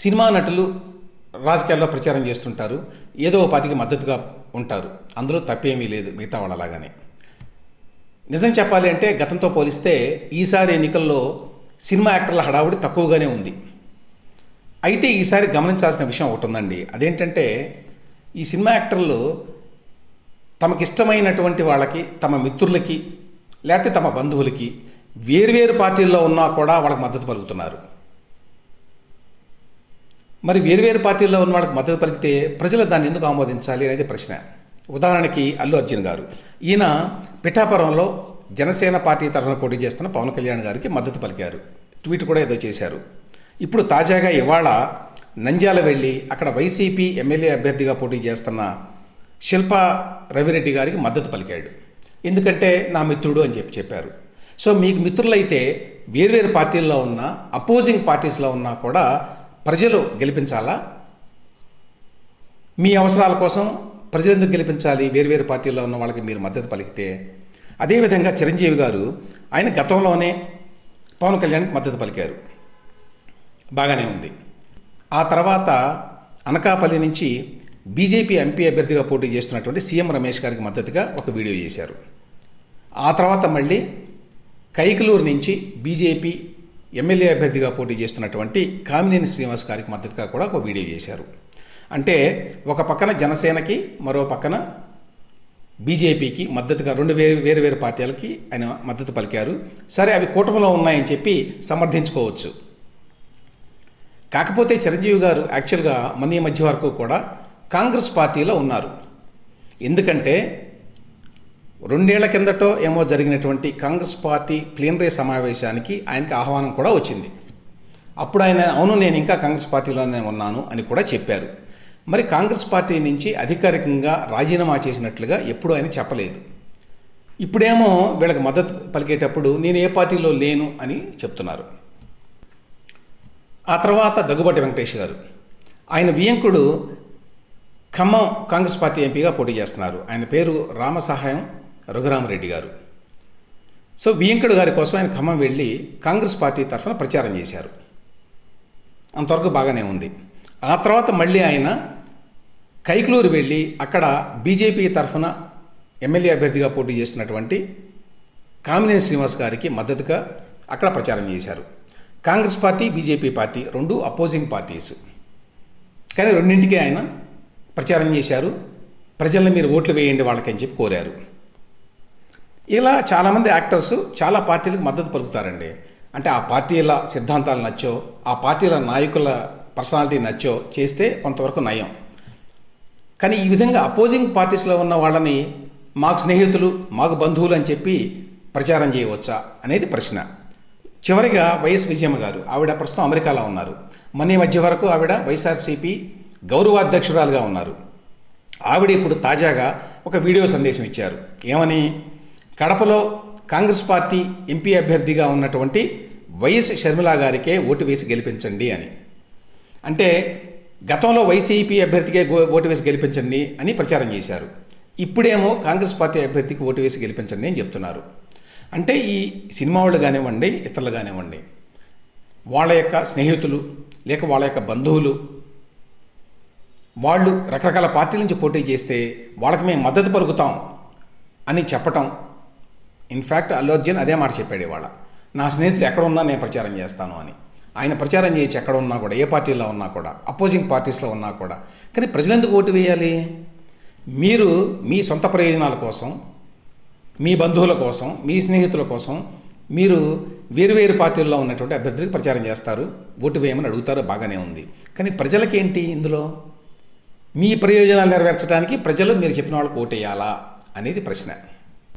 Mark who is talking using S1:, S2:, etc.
S1: Cinema నటులు రాజకీయాల్లో ప్రచారం చేస్తుంటారు. ఏదో పార్టీకి మద్దతుగా ఉంటారు. అందులో తప్పేమీ లేదు. మిగతా వాళ్ళలాగానే. నిజం చెప్పాలి అంటే గతంతో పోలిస్తే ఈసారి ఎన్నికల్లో సినిమా యాక్టర్ల హడావుడి తక్కువగానే ఉంది. అయితే ఈసారి గమనించాల్సిన విషయం ఒకటి ఉందండి. అదేంటంటే ఈ సినిమా యాక్టర్లు తమకిష్టమైనటువంటి వాళ్ళకి తమ మిత్రులకి లేకపోతే తమ బంధువులకి వేరువేరు పార్టీల్లో ఉన్నా కూడా వాళ్ళకి మద్దతు పలుకుతున్నారు. మరి వేరువేరు పార్టీల్లో ఉన్న వాళ్ళకి మద్దతు పలికితే ప్రజలు దాన్ని ఎందుకు ఆమోదించాలి అనేది ప్రశ్న. ఉదాహరణకి అల్లు అర్జున్ గారు. ఈయన పిఠాపురంలో జనసేన పార్టీ తరఫున పోటీ చేస్తున్న పవన్ కళ్యాణ్ గారికి మద్దతు పలికారు. ట్వీట్ కూడా ఏదో చేశారు. ఇప్పుడు తాజాగా ఇవాళ నంద్యాల వెళ్ళి అక్కడ వైసీపీ ఎమ్మెల్యే అభ్యర్థిగా పోటీ చేస్తున్న శిల్పా రవిరెడ్డి గారికి మద్దతు పలికాడు. ఎందుకంటే నా మిత్రుడు అని చెప్పి చెప్పారు. సో మీకు మిత్రులైతే వేర్వేరు పార్టీల్లో ఉన్న అపోజింగ్ పార్టీస్లో ఉన్నా కూడా ప్రజలు గెలిపించాలా? మీ అవసరాల కోసం ప్రజలు ఎందుకు గెలిపించాలి? వేరువేరు పార్టీల్లో ఉన్న వాళ్ళకి మీరు మద్దతు పలికితే. అదేవిధంగా చిరంజీవి గారు ఆయన గతంలోనే పవన్ కళ్యాణ్కి మద్దతు పలికారు. బాగానే ఉంది. ఆ తర్వాత అనకాపల్లి నుంచి బీజేపీ ఎంపీ అభ్యర్థిగా పోటీ చేస్తున్నటువంటి సీఎం రమేష్ గారికి మద్దతుగా ఒక వీడియో చేశారు. ఆ తర్వాత మళ్ళీ కైకలూరు నుంచి బీజేపీ ఎమ్మెల్యే అభ్యర్థిగా పోటీ చేస్తున్నటువంటి కామినేని శ్రీనివాస్ గారికి మద్దతుగా కూడా ఒక వీడియో చేశారు. అంటే ఒక పక్కన జనసేనకి మరో పక్కన బీజేపీకి మద్దతుగా రెండు వేరు వేరు వేరు పార్టీలకి ఆయన మద్దతు పలికారు. సరే అవి కూటమిలో ఉన్నాయని చెప్పి సమర్థించుకోవచ్చు. కాకపోతే చిరంజీవి గారు యాక్చువల్గా మన ఈ మధ్య వరకు కూడా కాంగ్రెస్ పార్టీలో ఉన్నారు. ఎందుకంటే రెండేళ్ళ కిందటో ఏమో జరిగినటువంటి కాంగ్రెస్ పార్టీ ప్లీనరీ సమావేశానికి ఆయనకి ఆహ్వానం కూడా వచ్చింది. అప్పుడు ఆయన అవును నేను ఇంకా కాంగ్రెస్ పార్టీలోనే ఉన్నాను అని కూడా చెప్పారు. మరి కాంగ్రెస్ పార్టీ నుంచి అధికారికంగా రాజీనామా చేసినట్లుగా ఎప్పుడూ ఆయన చెప్పలేదు. ఇప్పుడేమో వీళ్ళకి మద్దతు పలికేటప్పుడు నేను ఏ పార్టీలో లేను అని చెప్తున్నారు. ఆ తర్వాత దగ్గుబాటి వెంకటేష్ గారు ఆయన వియంకుడు ఖమ్మం కాంగ్రెస్ పార్టీ ఎంపీగా పోటీ చేస్తున్నారు. ఆయన పేరు రామసహాయం రఘురామరెడ్డి గారు. సో వియంకుడు గారి కోసం ఆయన ఖమ్మం వెళ్ళి కాంగ్రెస్ పార్టీ తరఫున ప్రచారం చేశారు. అంతవరకు బాగానే ఉంది. ఆ తర్వాత మళ్ళీ ఆయన కైకలూరు వెళ్ళి అక్కడ బీజేపీ తరఫున ఎమ్మెల్యే అభ్యర్థిగా పోటీ చేస్తున్నటువంటి కామినేని శ్రీనివాస్ గారికి మద్దతుగా అక్కడ ప్రచారం చేశారు. కాంగ్రెస్ పార్టీ బీజేపీ పార్టీ రెండు అపోజింగ్ పార్టీస్. కానీ రెండింటికి ఆయన ప్రచారం చేశారు. ప్రజల్ని మీరు ఓట్లు వేయండి వాళ్ళకని చెప్పి కోరారు. ఇలా చాలామంది యాక్టర్స్ చాలా పార్టీలకు మద్దతు పలుకుతారండి. అంటే ఆ పార్టీల సిద్ధాంతాలు నచ్చో ఆ పార్టీల నాయకుల పర్సనాలిటీ నచ్చో చేస్తే కొంతవరకు నయం. కానీ ఈ విధంగా అపోజింగ్ పార్టీస్లో ఉన్న వాళ్ళని మాకు స్నేహితులు మాకు బంధువులు అని చెప్పి ప్రచారం చేయవచ్చా అనేది ప్రశ్న. చివరిగా వైఎస్ విజయమ్మ గారు ఆవిడ ప్రస్తుతం అమెరికాలో ఉన్నారు. మొన్న ఈ మధ్య వరకు ఆవిడ వైఎస్ఆర్సీపీ గౌరవాధ్యక్షురాలుగా ఉన్నారు. ఆవిడ ఇప్పుడు తాజాగా ఒక వీడియో సందేశం ఇచ్చారు. ఏమని? కడపలో కాంగ్రెస్ పార్టీ ఎంపీ అభ్యర్థిగా ఉన్నటువంటి వైఎస్ షర్మిల గారికే ఓటు వేసి గెలిపించండి అని. అంటే గతంలో వైసీపీ అభ్యర్థికే ఓటు వేసి గెలిపించండి అని ప్రచారం చేశారు. ఇప్పుడేమో కాంగ్రెస్ పార్టీ అభ్యర్థికి ఓటు వేసి గెలిపించండి అని చెప్తున్నారు. అంటే ఈ సినిమా వాళ్ళు కానివ్వండి ఇతరులు కానివ్వండి వాళ్ళ యొక్క స్నేహితులు లేక వాళ్ళ యొక్క బంధువులు వాళ్ళు రకరకాల పార్టీల నుంచి పోటీ చేస్తే వాళ్ళకి మేము మద్దతు పలుకుతాం అని చెప్పటం ఇన్ఫ్యాక్ట్ అల్లు అర్జున్ అదే మాట చెప్పాడు ఇవాళ. నా స్నేహితులు ఎక్కడ ఉన్నా నేను ప్రచారం చేస్తాను అని. ఆయన ప్రచారం చేయొచ్చు ఎక్కడ ఉన్నా కూడా ఏ పార్టీలో ఉన్నా కూడా అపోజింగ్ పార్టీస్లో ఉన్నా కూడా. కానీ ప్రజలు ఎందుకు ఓటు వేయాలి? మీరు మీ సొంత ప్రయోజనాల కోసం మీ బంధువుల కోసం మీ స్నేహితుల కోసం మీరు వేరు వేరు పార్టీల్లో ఉన్నటువంటి అభ్యర్థులకు ప్రచారం చేస్తారు. ఓటు వేయమని అడుగుతారు బాగానే ఉంది. కానీ ప్రజలకేంటి ఇందులో? మీ ప్రయోజనాలు నెరవేర్చడానికి ప్రజలు మీరు చెప్పిన వాళ్ళకి ఓటేయాలా అనేది ప్రశ్న.